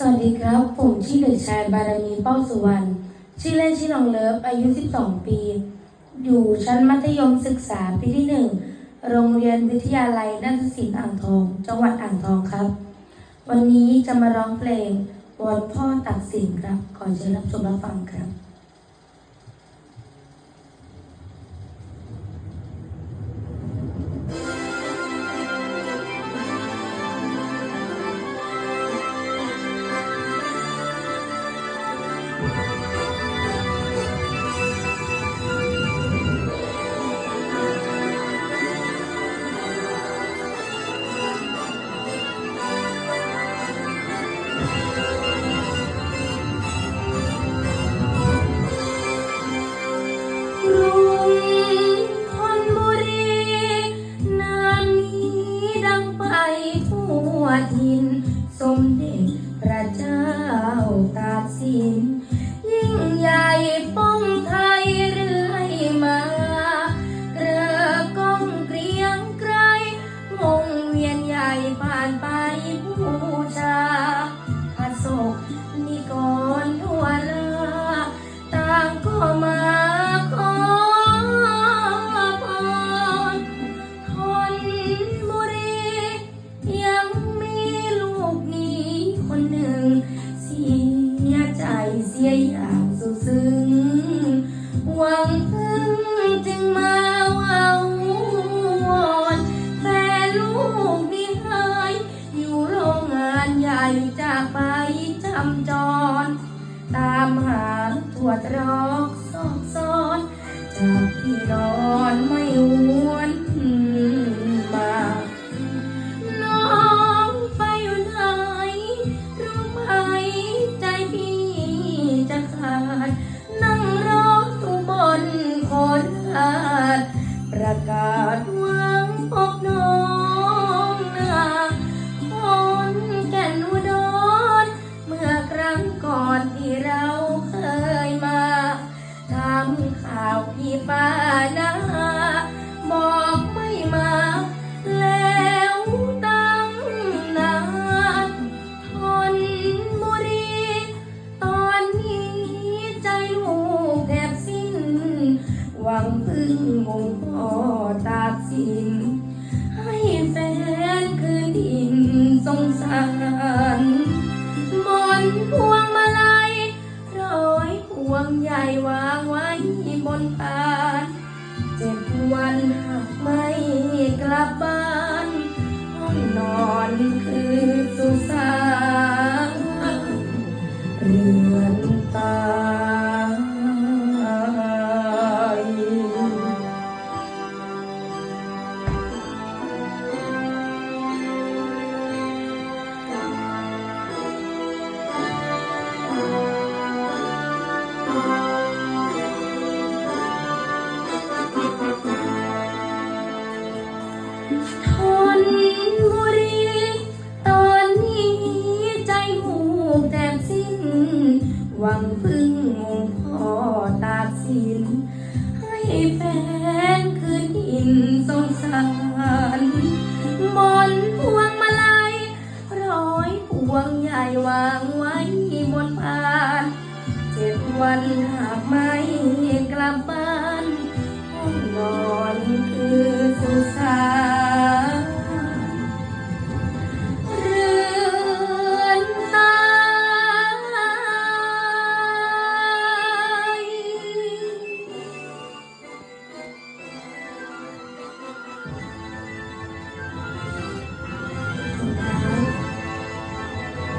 สวัสดีครับ ผมชื่อเด็กชายบารมีเป้าสุวรรณ ชื่อเล่นชื่อน้องเลิฟ อายุ 12 ปี อยู่ชั้นมัธยมศึกษาปีที่ 1 โรงเรียนวิทยาลัยนาฏศิลป์อ่างทอง จังหวัดอ่างทองครับ วันนี้จะมาร้องเพลงวอนพ่อตักสินครับขอเชิญรับชมรับฟังครับ ยิ่งใหญ่ป้องไทยเรื่อยมา เรือก้องเกรียงไกรวงเวียนใหญ่ผ่านไปบูชาพระศกนิกรทั่วลย ยอย่างสุดซึ้งหวังพึ่งจึงมาว่าวอนแฟนลูกนี่หายอยู่โรงงานใหญ่จากไปจำจร ตามหาถั่วตรอกซอกซ้อนจากที่นอง ป วงใหญ่วางไว้บนพานเจ็ดวันหากไม่กลับบ้านห้องนอน สิน ให้แฟนคืนอินสงสารบนพวงมาลัยร้อยพวงใหญ่วางไว้บนพาน เจ็ดวันหากมา